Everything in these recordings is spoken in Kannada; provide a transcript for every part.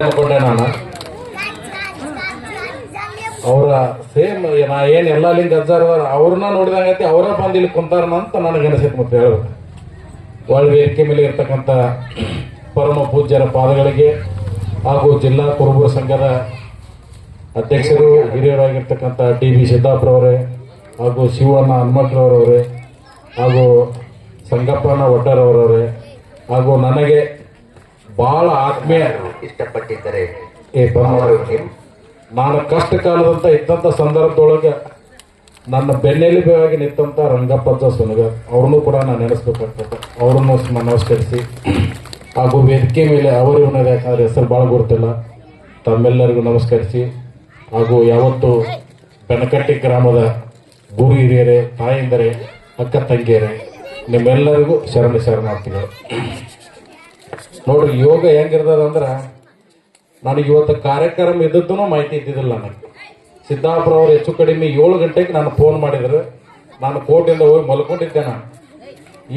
ನಾನು. ಅವರ ಸೇಮ್ ನಾ ಏನ್ ಎಲ್ಲ ಲಿಂಗ್ ಅಜ್ಜಾರ ಅವ್ರನ್ನ ನೋಡಿದಂಗೈತಿ ಅವರ ಬಂದು ಇಲ್ಲಿ ಕುಂತಾರ ಅಂತ ನನಗೆ ಅನಿಸಿತ್ತು ಮತ್ತೆ ಹೇಳಬೇಕು. ಒಳ ವೇದಿಕೆ ಮೇಲೆ ಇರ್ತಕ್ಕಂಥ ಪರಮ ಪೂಜ್ಯರ ಪಾದಗಳಿಗೆ ಹಾಗೂ ಜಿಲ್ಲಾ ಕುರುಬರ ಸಂಘದ ಅಧ್ಯಕ್ಷರು ಹಿರಿಯರಾಗಿರ್ತಕ್ಕಂಥ ಡಿ ಬಿ ಸಿದ್ದಾಪುರವರೇ ಹಾಗೂ ಶಿವಣ್ಣ ಹನುಮಂತರವರವರೇ ಹಾಗೂ ಸಂಗಪ್ಪನ ಒಡ್ಡರವರವರೇ ಹಾಗೂ ನನಗೆ ಬಹಳ ಆತ್ಮೀಯ. ಇಷ್ಟಪಟ್ಟಿದ್ದಾರೆ ಈ ಬನ್ನವರೇ, ನಾನು ಕಷ್ಟ ಕಾಲದಂತ ಇದ್ದಂಥ ಸಂದರ್ಭದೊಳಗೆ ನನ್ನ ಬೆನ್ನೆಲುಬಾಗಿ ನಿಂತಂತ ರಂಗಪ್ಪಜ್ಜ ಸುನಗ ಅವ್ರನ್ನೂ ಕೂಡ ನಾನು ನೆನೆಸ್ಬೇಕಾಗ್ತದೆ ಅವ್ರನ್ನು ನಮಸ್ಕರಿಸಿ. ಹಾಗೂ ವೇದಿಕೆ ಮೇಲೆ ಅವರು ಅನ್ನೋದು ಯಾಕಂದ್ರೆ ಹೆಸರು ಭಾಳ ಗೊತ್ತಿಲ್ಲ ತಮ್ಮೆಲ್ಲರಿಗೂ ನಮಸ್ಕರಿಸಿ. ಹಾಗೂ ಯಾವತ್ತು ಬೆನಕಟ್ಟಿ ಗ್ರಾಮದ ಗುರು ಹಿರಿಯರೇ ತಾಯಿಂದರೆ ಅಕ್ಕ ತಂಗಿಯರೇ ನಿಮ್ಮೆಲ್ಲರಿಗೂ ಶರಣ ಶರಣಾರ್ಥಿಗಳು. ನೋಡ್ರಿ ಯೋಗ ಹೆಂಗಿರ್ತದ ಅಂದ್ರ ನನಗೆ ಇವತ್ತು ಕಾರ್ಯಕ್ರಮ ಇದ್ದದ್ದು ಮಾಹಿತಿ ಇದ್ದಿದ್ದಿಲ್ಲ ನನಗೆ. ಸಿದ್ದಾಪುರ ಅವರು ಹೆಚ್ಚು ಕಡಿಮೆ ಏಳು ಗಂಟೆಗೆ ನಾನು ಫೋನ್ ಮಾಡಿದ್ರು. ನಾನು ಕೋರ್ಟಿಂದ ಹೋಗಿ ಮಲ್ಕೊಂಡಿದ್ದೆ ನಾನು.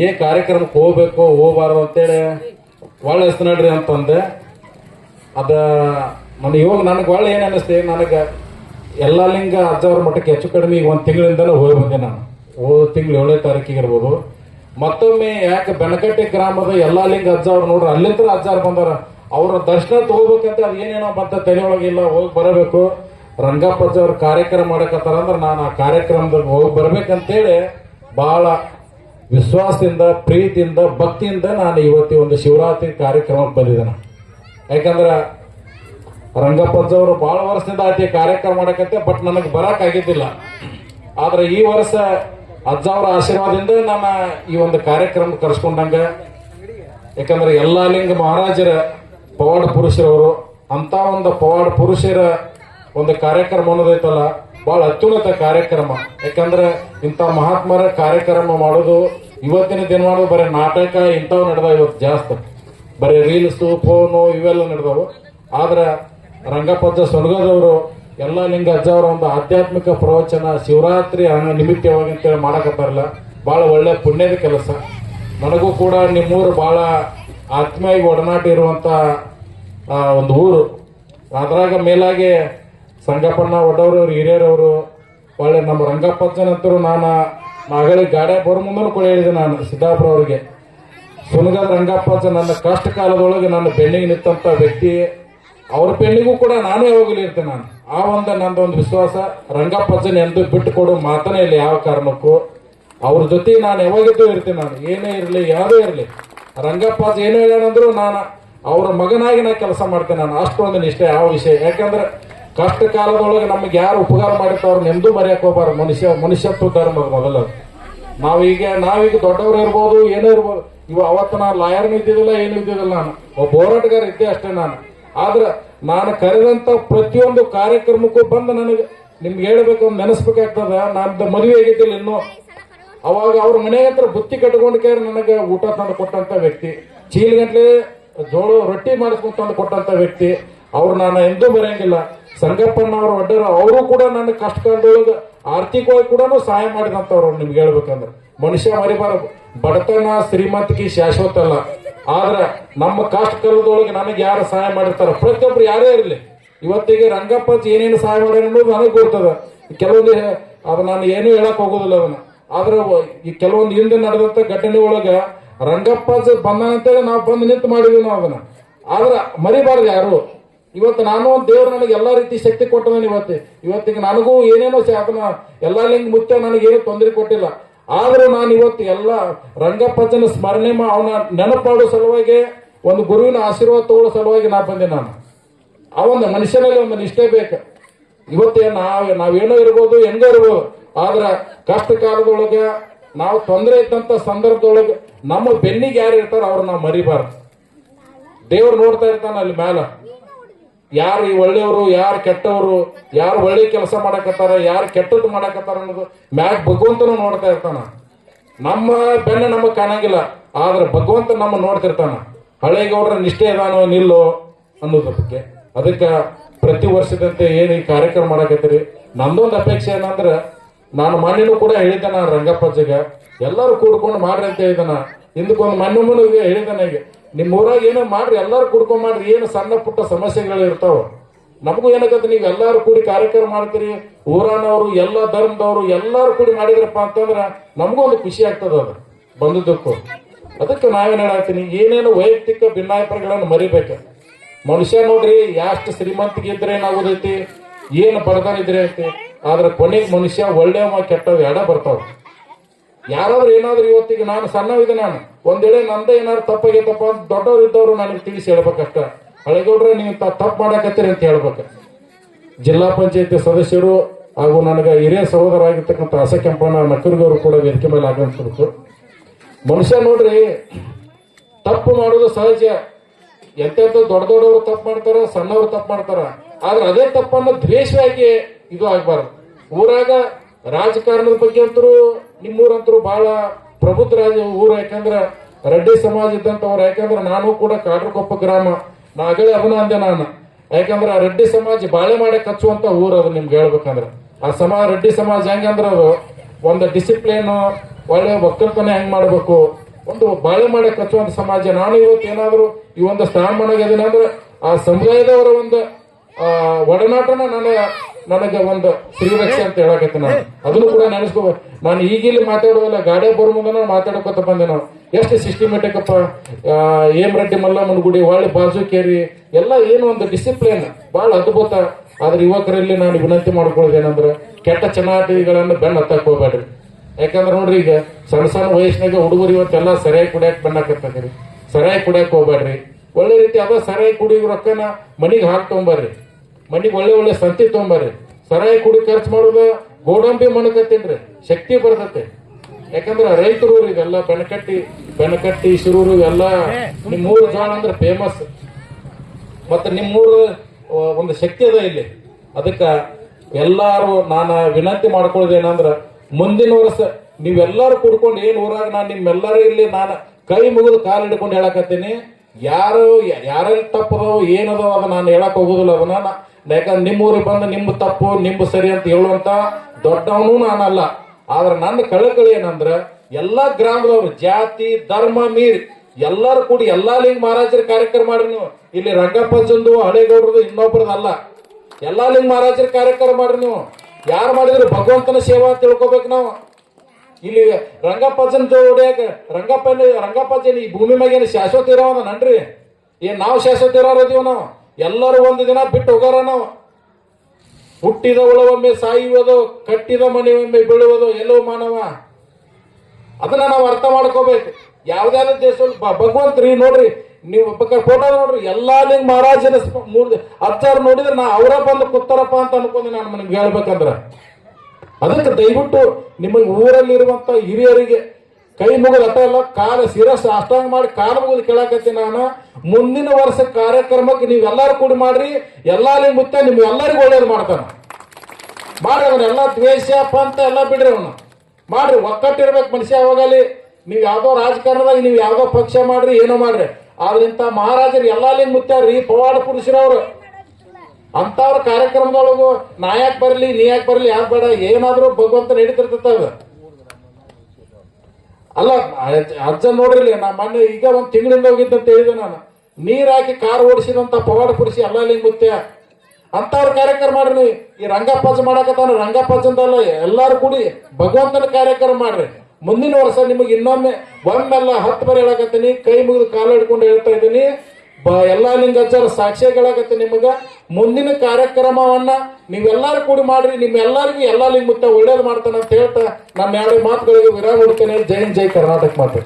ಏನು ಕಾರ್ಯಕ್ರಮಕ್ಕೆ ಹೋಗ್ಬೇಕು, ಹೋಗಬಾರ್ದು ಅಂತೇಳಿ ಒಳ್ಳೆ ಹೆಸರು ನಡ್ರಿ ಅಂತಂದೆ. ಅದ ನನ್ನ ಯೋಗ ನನಗೆ ಒಳ್ಳೆ ಏನು ಅನ್ನಿಸ್ತಿ ನನಗೆ ಎಲ್ಲ ಲಿಂಗ ಅಜ್ಜವ್ರ ಮಟ್ಟಕ್ಕೆ ಹೆಚ್ಚು ಕಡಿಮೆ ಈಗ ಒಂದು ತಿಂಗಳಿಂದಲೇ ಹೋಗಿ ಬಂದೆ ನಾನು. ಹೋದ ತಿಂಗಳು ಏಳನೇ ತಾರೀಕಿಗೆ ಇರ್ಬೋದು. ಮತ್ತೊಮ್ಮೆ ಯಾಕೆ ಬೆನಕಟ್ಟಿ ಗ್ರಾಮದ ಎಲ್ಲ ಲಿಂಗ ಅಜ್ಜವ್ರು ನೋಡ್ರಿ ಅಲ್ಲಿಂದ ಅಜ್ಜಾರ್ ಬಂದಾರ? ಅವ್ರ ದರ್ಶನ ತಗೋಬೇಕಂತ ಅದು ಏನೇನೋ ಬಂತ ತಲೆ ಒಳಗಿಲ್ಲ ಹೋಗಿ ಬರಬೇಕು. ರಂಗಪ್ಪ ಅಜ್ಜವ್ರ ಕಾರ್ಯಕ್ರಮ ಮಾಡಕತ್ತಾರ ಅಂದ್ರೆ ನಾನು ಆ ಕಾರ್ಯಕ್ರಮದಾಗ ಹೋಗಿ ಬರ್ಬೇಕಂತೇಳಿ ಬಹಳ ವಿಶ್ವಾಸದಿಂದ, ಪ್ರೀತಿಯಿಂದ, ಭಕ್ತಿಯಿಂದ ನಾನು ಇವತ್ತಿ ಒಂದು ಶಿವರಾತ್ರಿ ಕಾರ್ಯಕ್ರಮಕ್ಕೆ ಬಂದಿದ್ದೇನೆ. ಯಾಕಂದ್ರೆ ರಂಗಪ್ಪಜ್ಜವರು ಬಹಳ ವರ್ಷದಿಂದ ಆತಿ ಕಾರ್ಯಕ್ರಮ ಮಾಡಕತ್ತೆ, ಬಟ್ ನನಗೆ ಬರಕ್ಕಾಗಿದ್ದಿಲ್ಲ ಆದ್ರೆ ಈ ವರ್ಷ ಅಜ್ಜ ಆಶೀರ್ವಾದದಿಂದ ನಾನು ಈ ಒಂದು ಕಾರ್ಯಕ್ರಮ ಕರೆಸ್ಕೊಂಡಂಗ. ಯಾಕಂದ್ರೆ ಎಲ್ಲಾ ಲಿಂಗ ಮಹಾರಾಜರ, ಪವಾಡ ಪುರುಷರವರು ಅಂತ ಒಂದು ಪವಾಡ ಪುರುಷರ ಒಂದು ಕಾರ್ಯಕ್ರಮ ಅನ್ನೋದೈತಲ್ಲ ಬಹಳ ಅತ್ಯುನ್ನತ ಕಾರ್ಯಕ್ರಮ. ಯಾಕಂದ್ರೆ ಇಂಥ ಮಹಾತ್ಮರ ಕಾರ್ಯಕ್ರಮ ಮಾಡೋದು, ಇವತ್ತಿನ ದಿನಮಾನ ಬರೀ ನಾಟಕ, ಇಂಥವು ನಡೆದ ಇವತ್ತು ಜಾಸ್ತಿ. ಬರೀ ರೀಲ್ಸು, ಫೋನು, ಇವೆಲ್ಲ ನಡೆದವು. ಆದ್ರೆ ರಂಗಪದ ಸೊನಗದವರು ಎಲ್ಲ ಲಿಂಗ ಅಜ್ಜವರ ಒಂದು ಆಧ್ಯಾತ್ಮಿಕ ಪ್ರವಚನ ಶಿವರಾತ್ರಿ ನಿಮಿತ್ತವಾಗಿ ಅಂತೇಳಿ ಬರಲ್ಲ ಬಹಳ ಒಳ್ಳೆ ಪುಣ್ಯದ ಕೆಲಸ. ನನಗೂ ಕೂಡ ನಿಮ್ಮೂರು ಬಹಳ ಆತ್ಮೀಯವಾಗಿ ಒಡನಾಟ ಇರುವಂತ ಒಂದು ಊರು. ಅದ್ರಾಗ ಮೇಲಾಗಿ ಸಂಗಪ್ಪಣ್ಣ ಒಡ್ಡವರು ಹಿರಿಯರವರು, ಒಳ್ಳೆ ನಮ್ಮ ರಂಗಪ್ಪಜ್ಜನಂತರು ನಾನು ನಾಗಳಿ ಗಾಡೆ ಬರೋ ಮುಂದೂ ಕೂಡ ಹೇಳಿದೆ ನಾನು ಸಿದ್ದಾಪುರ ಅವ್ರಿಗೆ. ಸುನಗದ ರಂಗಪ್ಪಜ್ಜ ನನ್ನ ಕಷ್ಟ ಕಾಲದೊಳಗೆ ನನ್ನ ಬೆನ್ನಿಗೆ ನಿಂತಂಥ ವ್ಯಕ್ತಿ. ಅವ್ರ ಬೆನ್ನಿಗೂ ಕೂಡ ನಾನೇ ಹೋಗಲಿರ್ತೇನೆ ನಾನು. ಆ ಒಂದು ನಂದೊಂದು ವಿಶ್ವಾಸ ರಂಗಪ್ಪಜ್ಜನ ಎಂದು ಬಿಟ್ಟು ಕೊಡೋ ಮಾತನೇ ಇಲ್ಲ ಯಾವ ಕಾರಣಕ್ಕೂ. ಅವ್ರ ಜೊತೆ ನಾನು ಯಾವಾಗಿದ್ದೂ ಇರ್ತೀನಿ ನಾನು, ಏನೇ ಇರಲಿ, ಯಾವುದೇ ಇರಲಿ. ರಂಗಪ್ಪಜ್ ಏನು ಹೇಳಂದ್ರು ನಾನು ಅವರ ಮಗನಾಗಿ ನಾ ಕೆಲಸ ಮಾಡ್ತೇನೆ ನಾನು ಅಷ್ಟೊಂದು ನಿಷ್ಠೆ ಯಾವ ವಿಷಯ. ಯಾಕಂದ್ರೆ ಕಷ್ಟ ಕಾಲದೊಳಗೆ ನಮಗೆ ಯಾರು ಉಪಕಾರ ಮಾಡಿರ್ತಾವ್ರ ಎಂದೂ ಮರೆಯಕ್ಕೆ ಹೋಗ್ಬಾರ್ದು, ಮನುಷ್ಯ, ಮನುಷ್ಯತ್ವ ಧರ್ಮ ಮೊದಲ ನಾವೀಗ ನಾವೀಗ ದೊಡ್ಡವ್ರು ಇರ್ಬೋದು, ಏನೋ ಇರ್ಬೋದು. ಇವ ಅವತ್ತು ನಾನು ಲಾಯರ್ನು ಇದ್ದಿದ್ದಿಲ್ಲ, ಏನು ಇದ್ದಿದ್ದಿಲ್ಲ ನಾನು. ಒಬ್ಬ ಹೋರಾಟಗಾರ ಇದ್ದೆ ಅಷ್ಟೇ ನಾನು. ಆದ್ರೆ ನಾನು ಕರೆದಂತ ಪ್ರತಿಯೊಂದು ಕಾರ್ಯಕ್ರಮಕ್ಕೂ ಬಂದು ನನಗೆ ನಿಮ್ಗೆ ಹೇಳ್ಬೇಕು ಅಂತ ನೆನೆಸ್ಬೇಕಾಗ್ತದ. ನಾನು ಮದುವೆ ಆಗಿದ್ದಿಲ್ಲ ಇನ್ನು ಅವಾಗ ಅವ್ರ ಮನೆ ಹತ್ರ ಬುತ್ತಿ ಕಟ್ಕೊಂಡು ಕೇರ್ ನನಗೆ ಊಟ ತಂದು ಕೊಟ್ಟಂತ ವ್ಯಕ್ತಿ. ಚೀಲಗಂಟ್ಲೆ ಜೋಳ ರೊಟ್ಟಿ ಮಾಡಿಸ್ಕೊಂಡು ತಂದು ಕೊಟ್ಟಂತ ವ್ಯಕ್ತಿ. ಅವ್ರು ನಾನು ಎಂದೂ ಬರೆಯಂಗಿಲ್ಲ ಸಂಗಪ್ಪಣ್ಣ ಅವರು ಒಡ್ಡರ, ಅವರು ಕೂಡ ನನ್ನ ಕಷ್ಟ ಆರ್ಥಿಕವಾಗಿ ಕೂಡ ಸಹಾಯ ಮಾಡಿದಂತವ್ರು ನಿಮ್ಗೆ ಹೇಳ್ಬೇಕಂದ್ರೆ. ಮನುಷ್ಯ ಮರಿಬಾರದು. ಬಡತನ ಶ್ರೀಮಂತಿಕೆ ಶಾಶ್ವತ ಅಲ್ಲ ಆದ್ರೆ ನಮ್ಮ ಕಷ್ಟ ಕಾಲದೊಳಗೆ ನನಗೆ ಯಾರು ಸಹಾಯ ಮಾಡಿರ್ತಾರ? ಪ್ರತಿಯೊಬ್ರು ಯಾರೇ ಇರಲಿ. ಇವತ್ತಿಗೆ ರಂಗಪ್ಪ ಏನೇನು ಸಹಾಯ ಮಾಡ್ಯಾರ ಅನ್ನೋದು ನನಗೆ ಗೊತ್ತದ. ಕೆಲವೊಂದು ಅದು ನಾನು ಏನು ಹೇಳಕ್ ಹೋಗೋದಿಲ್ಲ ಅದನ್ನ ಆದ್ರೆ ಈ ಕೆಲವೊಂದು ಹಿಂದೆ ನಡೆದಂತ ಘಟನೆ ಒಳಗ ರಂಗಪ್ಪ ಬಂದ ಅಂತೇಳಿ ನಾವು ಬಂದು ನಿಂತು ಮಾಡಿದ್ವಿ ನಾವು ಅದನ್ನ. ಆದ್ರ ಮರಿಬಾರ್ದು ಯಾರು? ಇವತ್ತು ನಾನು ದೇವ್ರು ನನಗೆ ಎಲ್ಲಾ ರೀತಿ ಶಕ್ತಿ ಕೊಟ್ಟದ ಇವತ್ತು. ಇವತ್ತಿಗೆ ನನಗೂ ಏನೇನೋ ಅದನ್ನ ಎಲ್ಲಾ ಲಿಂಗ ಮುಚ್ಚ ನನಗೇನು ತೊಂದರೆ ಕೊಟ್ಟಿಲ್ಲ. ಆದ್ರೂ ನಾನು ಇವತ್ತು ಎಲ್ಲ ರಂಗಪ್ಪಜ್ಜನ ಸ್ಮರಣೆ ಮಾ ಅವನ ನೆನಪಾಡೋ ಸಲುವಾಗಿ, ಒಂದು ಗುರುವಿನ ಆಶೀರ್ವಾದ ತಗೊಳ್ಳೋ ಸಲುವಾಗಿ ನಾ ಬಂದೆ ನಾನು. ಆ ಮನುಷ್ಯನಲ್ಲಿ ಒಂದು ನಿಷ್ಠೆ ಬೇಕು. ಇವತ್ತೇ ನಾವ್ ನಾವೇನೋ ಇರ್ಬೋದು, ಹೆಂಗೋ ಇರ್ಬೋದು. ಆದ್ರ ಕಷ್ಟ ಕಾಲದೊಳಗ ನಾವು ತೊಂದರೆ ಇದ್ದಂತ ಸಂದರ್ಭದೊಳಗೆ ನಮ್ಮ ಬೆನ್ನಿಗೆ ಯಾರು ಇರ್ತಾರೋ ಅವ್ರು ನಾವು ಮರಿಬಾರ್ದು. ದೇವ್ರು ನೋಡ್ತಾ ಇರ್ತಾನ ಅಲ್ಲಿ ಮ್ಯಾಲ. ಯಾರು ಈ ಒಳ್ಳೆಯವರು, ಯಾರು ಕೆಟ್ಟವರು, ಯಾರು ಒಳ್ಳೆ ಕೆಲಸ ಮಾಡಕತ್ತಾರ, ಯಾರು ಕೆಟ್ಟದ್ದು ಮಾಡಕತ್ತಾರ ಅನ್ನೋದು ಮ್ಯಾಗ ಭಗವಂತನು ನೋಡ್ತಾ ಇರ್ತಾನ. ನಮ್ಮ ಬೆನ್ನ ನಮಗೆ ಕಾಣಂಗಿಲ್ಲ, ಆದ್ರೆ ಭಗವಂತ ನಮ್ಮ ನೋಡ್ತಿರ್ತಾನ. ಹಳೆಗೌಡ್ರ ನಿಷ್ಠೆ ಇದಾನೋ ನಿಲ್ಲೋ ಅನ್ನೋದ್ರ ಬಗ್ಗೆ. ಅದಕ್ಕೆ ಪ್ರತಿ ವರ್ಷದಂತೆ ಏನು ಈ ಕಾರ್ಯಕ್ರಮ ಮಾಡಕತ್ತೀರಿ? ನಂದೊಂದು ಅಪೇಕ್ಷೆ ಏನಂದ್ರೆ, ನಾನು ಮಣ್ಣಿನೂ ಕೂಡ ಹೇಳಿದ್ದೆ ನಾನು ರಂಗಪ್ಪಜ್ಜಗ ಎಲ್ಲರೂ ಕೂಡ್ಕೊಂಡು ಮಾಡ್ರಿ ಅಂತ ಹೇಳಿದನ ಹಿಂದಕ್ಕೊಂದು ಮಣ್ಣು ಮನೆಗೆ ಹೇಳಿದ್ದಾನೆ ಈಗ ನಿಮ್ಮ ಊರಾಗ ಏನೋ ಮಾಡ್ರಿ, ಎಲ್ಲಾರು ಕುಡ್ಕೊಂಡ್ ಮಾಡ್ರಿ, ಏನು ಸಣ್ಣ ಪುಟ್ಟ ಸಮಸ್ಯೆಗಳು ಇರ್ತಾವ. ನಮಗೂ ಏನಾಗತ್ತೆ, ನೀವು ಎಲ್ಲಾರು ಕೂಡಿ ಕಾರ್ಯಕ್ರಮ ಮಾಡ್ತೀರಿ, ಊರಾನವರು, ಎಲ್ಲ ಧರ್ಮದವರು, ಎಲ್ಲಾರು ಕೂಡಿ ಮಾಡಿದ್ರಪ್ಪ ಅಂತಂದ್ರೆ ನಮಗೂ ಒಂದು ಖುಷಿ ಆಗ್ತದ ಅದು, ಬಂದದ್ದಕ್ಕೂ. ಅದಕ್ಕೆ ನಾವೇನು ಹೇಳಾಕ್ತೀನಿ, ಏನೇನು ವೈಯಕ್ತಿಕ ಭಿನ್ನಾಭಿಪ್ರಾಯಗಳನ್ನು ಮರಿಬೇಕು. ಮನುಷ್ಯ ನೋಡ್ರಿ ಎಷ್ಟು ಶ್ರೀಮಂತಿಗೆ ಇದ್ರೆ ಏನಾಗೋದೈತಿ, ಏನು ಬಡತನ ಇದ್ರೆ ಐತಿ, ಆದ್ರೆ ಕೊನೆಗೆ ಮನುಷ್ಯ ಒಳ್ಳೆಯವ ಕೆಟ್ಟವ ಎಡ ಬರ್ತಾವ. ಯಾರಾದ್ರೂ ಏನಾದ್ರೂ ಇವತ್ತಿಗೆ ನಾನು ಸಣ್ಣವಿದೆ ನಾನು. ಒಂದೇಳೆ ನಂದೇ ಏನಾದ್ರು ತಪ್ಪಾಗೈತಪ್ಪ ಅಂತ ದೊಡ್ಡವ್ರು ಇದ್ದವ್ರು ನನಗೆ ತಿಳಿಸಿ ಹೇಳ್ಬೇಕಷ್ಟ. ಹಳೆಗೌಡ್ರೆ ನೀವು ತಪ್ಪು ಮಾಡಕತ್ತೀರಿ ಅಂತ ಹೇಳ್ಬೇಕು. ಜಿಲ್ಲಾ ಪಂಚಾಯತಿ ಸದಸ್ಯರು ಹಾಗೂ ನನಗೆ ಹಿರಿಯ ಸಹೋದರ ಆಗಿರ್ತಕ್ಕಂಥ ಕೆಂಪಣ್ಣ ನಕರ್ಗವರು ಕೂಡ ವೇದಿಕೆ ಮೇಲೆ ಆಗಮಿಸಿದ್ರು ಮನುಷ್ಯ ನೋಡ್ರಿ, ತಪ್ಪು ಮಾಡೋದು ಸಹಜ. ಎಂತೆಂತ ದೊಡ್ಡ ದೊಡ್ಡವರು ತಪ್ಪು ಮಾಡ್ತಾರ, ಸಣ್ಣವರು ತಪ್ಪು ಮಾಡ್ತಾರ. ಆದ್ರೆ ಅದೇ ತಪ್ಪನ್ನ ದ್ವೇಷವಾಗಿ ಇದು ಆಗ್ಬಾರ್ದು. ಊರಾಗ ರಾಜಕಾರಣದ ಬಗ್ಗೆ ಅಂತರೂ ನಿಮ್ಮೂರಂತರೂ ಬಹಳ ಪ್ರಬುದ್ಧ ರಾಜ ಊರು, ಯಾಕಂದ್ರ ರೆಡ್ಡಿ ಸಮಾಜ ಇದ್ದಂತವ್ರು ಯಾಕಂದ್ರೆ ನಾನು ಕೂಡ ಕಾಡ್ರಕೊಪ್ಪ ಗ್ರಾಮ, ನಾ ಆಗಲೇ ಅದನ್ನ ಅಂದೆ ನಾನು. ಯಾಕಂದ್ರ ರೆಡ್ಡಿ ಸಮಾಜ ಬಾಳೆ ಮಾಡಕ್ ಹಚ್ಚುವಂತ ಊರು ಅದು ನಿಮ್ಗೆ ಹೇಳ್ಬೇಕಂದ್ರ. ಆ ಸಮಾಜ ರೆಡ್ಡಿ ಸಮಾಜ ಹೆಂಗಂದ್ರ ಅದು ಒಂದು ಡಿಸಿಪ್ಲಿನ್ ಒಳ್ಳೆ ಒಕ್ಕಲ್ತನ ಹೆಂಗ್ ಮಾಡ್ಬೇಕು, ಒಂದು ಬಾಳೆ ಮಾಡಕ್ ಹಚ್ಚುವಂತ ಸಮಾಜ. ನಾನು ಇವತ್ತು ಏನಾದ್ರು ಈ ಒಂದು ಸ್ಥಾನಮಾನ ಅಂದ್ರೆ ಆ ಸಮುದಾಯದವರ ಒಂದು ಒಡನಾಟನ ನನ್ನ ನನಗೆ ಒಂದು ತ್ರಿವಕ್ಷ ಅಂತ ಹೇಳಕತ್ತೆ ನಾನು. ಅದನ್ನು ಕೂಡ ನೆನೆಸ್ಕೋಬೇಕು ನಾನು ಈಗಿಲ್ಲಿ ಮಾತಾಡೋದಿಲ್ಲ ಗಾಡಿ ಬರೋ ಮುಂದೆ ಮಾತಾಡ್ಕೊತ ಬಂದೆ ನಾವು ಎಷ್ಟು ಸಿಸ್ಟಮೆಟಿಕ್ ಅಪ್ಪ ಏಮ್ ರೆಡ್ಡಿ ಮಲ್ಲಮ್ಮನ ಗುಡಿ ಹೊಳ್ಳಿ ಬಾಜು ಕೇರಿ ಎಲ್ಲ ಏನು ಒಂದು ಡಿಸಿಪ್ಲಿನ್ ಬಹಳ ಅದ್ಭುತ. ಆದ್ರೆ ಯುವಕರಲ್ಲಿ ನಾನು ವಿನಂತಿ ಮಾಡ್ಕೊಳ್ಳೋದೇನಂದ್ರೆ ಕೆಟ್ಟ ಚನಾಟಿಗಳನ್ನು ಬೆನ್ನ ಹತ್ತಕ್ ಹೋಗ್ಬೇಡ್ರಿ. ಯಾಕಂದ್ರೆ ನೋಡ್ರಿ ಈಗ ಸಣ್ಣ ಸಣ್ಣ ವಯಸ್ಸಿನಾಗ ಹುಡುಗರು ಇವತ್ತೆಲ್ಲ ಸರಿಯಾಗಿ ಕುಡಿಯಕ್ ಬೆನ್ನಕತ್ತದ್ರಿ ಸರಿಯಾಗಿ ಕುಡಿಯಕ್ ಹೋಗ್ಬೇಡ್ರಿ. ಒಳ್ಳೆ ರೀತಿ ಅದ ಸರಿಯಾಗಿ ಕುಡಿಯೋ ರೊಕ್ಕನ ಮನಿಗೆ ಹಾಕಿ ತೊಗೊಂಬರ್ರಿ. ಮನಿಗೆ ಒಳ್ಳೆ ಒಳ್ಳೆ ಸಂತಿ ತೊಗೊಂಬರ್ರಿ. ಸರಾಯಿ ಕುಡಿ ಖರ್ಚು ಮಾಡೋದು ಗೋಡಂಬಿ ಮಣಕತ್ತೀನ್ರಿ ಶಕ್ತಿ ಬರ್ತತೆ. ಯಾಕಂದ್ರೆ ರೈತರು ಇವೆಲ್ಲ ಬೆನಕಟ್ಟಿ ಬೆನಕಟ್ಟಿ ಶಿರೂರು ಇವೆಲ್ಲ ನಿಮ್ಮೂರು ಜಾಣ ಅಂದ್ರೆ ಫೇಮಸ್ ಮತ್ತೆ ನಿಮ್ಮೂರು ಒಂದು ಶಕ್ತಿ ಅದ ಇಲ್ಲಿ. ಅದಕ್ಕ ಎಲ್ಲಾರು ನಾನು ವಿನಂತಿ ಮಾಡ್ಕೊಳ್ಳೋದೇನಂದ್ರ ಮುಂದಿನ ವರ್ಷ ನೀವೆಲ್ಲರೂ ಕುಡ್ಕೊಂಡು ಏನ್ ಊರಾಗ ನಾನು ನಿಮ್ಮೆಲ್ಲರೂ ಇಲ್ಲಿ ನಾನು ಕೈ ಮುಗಿದು ಕಾಲು ಹಿಡ್ಕೊಂಡು ಹೇಳಕತ್ತೀನಿ. ಯಾರು ಯಾರಲ್ಲಿ ತಪ್ಪದವ ಏನದವ ಅದ ನಾನು ಹೇಳಕ್ ಹೋಗೋದಿಲ್ಲ ಅದನ್ನ. ಯಾಕಂದ್ರೆ ನಿಮ್ಮ ಊರಿಗೆ ಬಂದು ನಿಮ್ಮ ತಪ್ಪು, ನಿಮ್ಮ ಸರಿ ಅಂತ ಹೇಳುವಂತ ದೊಡ್ಡವನು ನಾನಲ್ಲ. ಆದ್ರೆ ನನ್ನ ಕಳಕಳಿ ಏನಂದ್ರೆ, ಎಲ್ಲಾ ಗ್ರಾಮದವ್ರು ಜಾತಿ, ಧರ್ಮ, ಮೀರಿ, ಎಲ್ಲಾರು ಕೂಡಿ ಎಲ್ಲಾ ಲಿಂಗ ಮಹಾರಾಜರ ಕಾರ್ಯಕ್ರಮ ಮಾಡ್ರಿ ನೀವು. ಇಲ್ಲಿ ರಂಗಪ್ಪಜಂದು ಹಳೇಗೌಡ್ರದು ಇನ್ನೊಬ್ರದ್ದು ಅಲ್ಲ ಎಲ್ಲಾ ಲಿಂಗ ಮಹಾರಾಜರ ಕಾರ್ಯಕ್ರಮ ಮಾಡ್ರಿ ನೀವು. ಯಾರು ಮಾಡಿದ್ರು ಭಗವಂತನ ಸೇವಾ ತಿಳ್ಕೊಬೇಕು ನಾವು. ಇಲ್ಲಿ ರಂಗಪ್ಪಜನ್ ಜೋಡಿಯಾಗ ರಂಗಪ್ಪನ ರಂಗಪ್ಪಜನ್ ಈ ಭೂಮಿ ಮ್ಯಾಗೇನು ಶಾಶ್ವತ ಇರೋದ ನನ್ರಿ? ಏನ್ ನಾವು ಶಾಶ್ವತ ಇರೋರ್ ಇದೀವ ನಾವು? ಎಲ್ಲರೂ ಒಂದು ದಿನ ಬಿಟ್ಟು ಹೋಗೋರ ನಾವು. ಹುಟ್ಟಿದ ಒಮ್ಮೆ ಸಾಯುವುದು, ಕಟ್ಟಿದ ಮನೆ ಒಮ್ಮೆ ಬೀಳುವುದು ಎಲ್ಲೋ ಮಾನವ. ಅದನ್ನ ನಾವು ಅರ್ಥ ಮಾಡ್ಕೋಬೇಕು. ಯಾವ್ದಾದ್ರು ದೇಶದಲ್ಲಿ ಬ- ಭಗವಂತ ರೀ ನೋಡ್ರಿ, ನೀವು ಫೋಟೋ ನೋಡ್ರಿ, ಎಲ್ಲಾ ಲಿಂಗ ಮಹಾರಾಜನ ಅಚ್ಚಾರ ನೋಡಿದ್ರೆ ನಾ ಅವರ ಬಂದು ಕೂತಾರಪ್ಪ ಅಂತ ಅನ್ಕೊಂಡೆ ನಾನು ನಿಮ್ಗೆ ಹೇಳ್ಬೇಕಂದ್ರ. ಅದಕ್ಕೆ ದಯವಿಟ್ಟು ನಿಮಗೆ ಊರಲ್ಲಿರುವಂತ ಹಿರಿಯರಿಗೆ ಕೈ ಮುಗಿದ ಅಲ್ಲ ಕಾಲ ಶಿರಸ್ ಅಷ್ಟಾಂಗ ಮಾಡಿ ಕಾಲ ಮುಗಿದು ಕೇಳಾಕತ್ತೀನಿ ನಾನು. ಮುಂದಿನ ವರ್ಷ ಕಾರ್ಯಕ್ರಮಕ್ಕೆ ನೀವೆಲ್ಲರೂ ಕೂಡಿ ಮಾಡ್ರಿ. ಎಲ್ಲಾ ನಿಮ್ ಮುತ್ತ ನಿಮ್ಗೆ ಎಲ್ಲರಿಗೂ ಒಳ್ಳೇದು ಮಾಡ್ತಾನ. ಮಾಡ್ರಿ ಅವನ್ನ ಎಲ್ಲ ದ್ವೇಷ ಪಂತ ಎಲ್ಲ ಬಿಡ್ರಿ ಅವನು. ಮಾಡ್ರಿ, ಒಕ್ಕಟ್ಟಿರ್ಬೇಕು ಮನುಷ್ಯ ಯಾವಾಗಲಿ. ನೀವು ಯಾವ್ದೋ ರಾಜಕಾರಣದಾಗ ನೀವು ಯಾವ್ದೋ ಪಕ್ಷ ಮಾಡ್ರಿ, ಏನೋ ಮಾಡ್ರಿ. ಆದ್ರಿಂತ ಮಹಾರಾಜರು ನಿಮ್ ಮುತ್ತಾರ್ರಿ ಪವಾಡ ಪುರುಷರವ್ರು ಅಂತವ್ರ ಕಾರ್ಯಕ್ರಮದೊಳಗು ನಾ ಯಾಕೆ ಬರಲಿ, ನೀ ಯಾಕೆ ಬರಲಿ, ಯಾಕೆ ಬೇಡ, ಏನಾದ್ರೂ ಭಗವಂತ ನಡೀತಿರ್ತದ ಅಲ್ಲ ಅಜ್ಜ- ನೋಡ್ರಿ ನಾ ಮೊನ್ನೆ ಈಗ ಒಂದ್ ತಿಂಗಳಿಂದ ಹೋಗಿದ್ದೆ ಅಂತ ಹೇಳಿದೆ ನಾನು. ನೀರ್ ಹಾಕಿ ಕಾರ್ ಓಡಿಸಿದಂತ ಪವಾಡ ಎಲ್ಲ ಲಿಂಗ ಗೊತ್ತೇ ಅಂತವ್ರ ಕಾರ್ಯಕ್ರಮ ಮಾಡ್ರಿ. ಈ ರಂಗಪ್ಪಜ್ ಮಾಡಕತ್ತಾನ ರಂಗಪ್ಪಜ್ಜಂದಲ್ಲ ಎಲ್ಲಾರು ಕೂಡಿ ಭಗವಂತನ ಕಾರ್ಯಕ್ರಮ ಮಾಡ್ರಿ. ಮುಂದಿನ ವರ್ಷ ನಿಮಗೆ ಇನ್ನೊಮ್ಮೆ ಒಮ್ಮೆಲ್ಲ ಹತ್ತು ಬಾರಿ ಹೇಳಕತ್ತೀನಿ, ಕೈ ಮುಗಿದು ಕಾಲು ಹಿಡ್ಕೊಂಡು ಹೇಳ್ತಾ ಇದ್ದೀನಿ. ಎಲ್ಲಾ ಲಿಂಗಾಚಾರ ಸಾಕ್ಷಿಗಳಾಗತ್ತೆ ನಿಮಗ. ಮುಂದಿನ ಕಾರ್ಯಕ್ರಮವನ್ನ ನೀವೆಲ್ಲರೂ ಕೂಡಿ ಮಾಡ್ರಿ, ನಿಮ್ಮೆಲ್ಲರಿಗೂ ಎಲ್ಲಾ ಲಿಂಗ ಮುತ್ತ ಒಳ್ಳೇದು ಮಾಡ್ತಾನೆ ಅಂತ ಹೇಳ್ತಾ ನಮ್ಮ ಎರಡು ಮಾತುಗಳಿಗೆ ವಿರಾಮ ಕೊಡ್ತೇನೆ. ಜೈನ್ ಜೈ ಕರ್ನಾಟಕ ಮಾತು.